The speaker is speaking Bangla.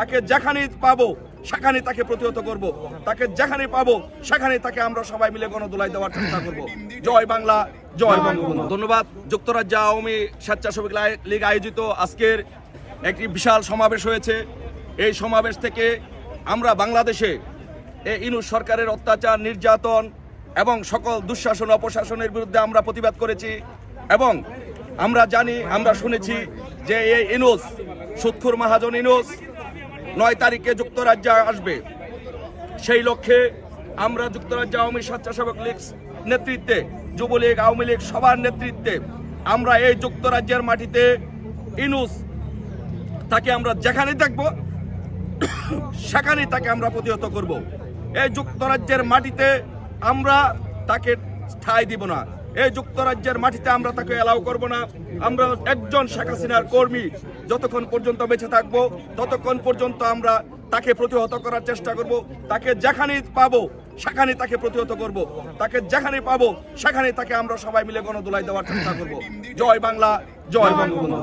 তাকে যেখানেই পাবো সেখানে তাকে প্রতিহত করব। তাকে যেখানে পাবো সেখানে তাকে আমরা সবাই মিলে গণদোলাই দেওয়ার চেষ্টা করব। জয় বাংলা, জয় বঙ্গবন্ধু। ধন্যবাদ। যুক্তরাজ্য আওয়ামী স্বেচ্ছাসেবক লীগ আয়োজিত আজকের একটি বিশাল সমাবেশ হয়েছে। এই সমাবেশ থেকে আমরা বাংলাদেশে এই ইনু সরকারের অত্যাচার, নির্যাতন এবং সকল দুঃশাসন, অপশাসনের বিরুদ্ধে আমরা প্রতিবাদ করেছি এবং আমরা জানি, আমরা শুনেছি যে এই ইনুস, সুৎখুর মহাজন ইনুস তারিখে যুক্তরাজ্যে আসবে। সেই লক্ষ্যে আমরা যুক্তরাজ্য আওয়ামী স্বেচ্ছাসেবক লীগ নেতৃত্বে, যুবলীগ, আওয়ামী লীগ সবার নেতৃত্বে আমরা এই যুক্তরাজ্যের মাটিতে ইনুস তাকে আমরা যেখানে দেখব, সেখানেই তাকে আমরা প্রতিহত করব। এই যুক্তরাজ্যের মাটিতে আমরা তাকে ঠাঁই দিব না। এই যুক্তরাজ্যের মাটিতে আমরা তাকে এলাও করব না। আমরা একজন শেখ হাসিনার কর্মী। যতক্ষণ পর্যন্ত বেঁচে থাকব ততক্ষণ পর্যন্ত আমরা তাকে প্রতিহত করার চেষ্টা করব। তাকে যেখানেই পাবো সেখানে তাকে প্রতিহত করব। তাকে যেখানে পাবো সেখানে তাকে আমরা সবাই মিলে গণদোলাই দেওয়ার চেষ্টা করব। জয় বাংলা জয় বঙ্গবন্ধু।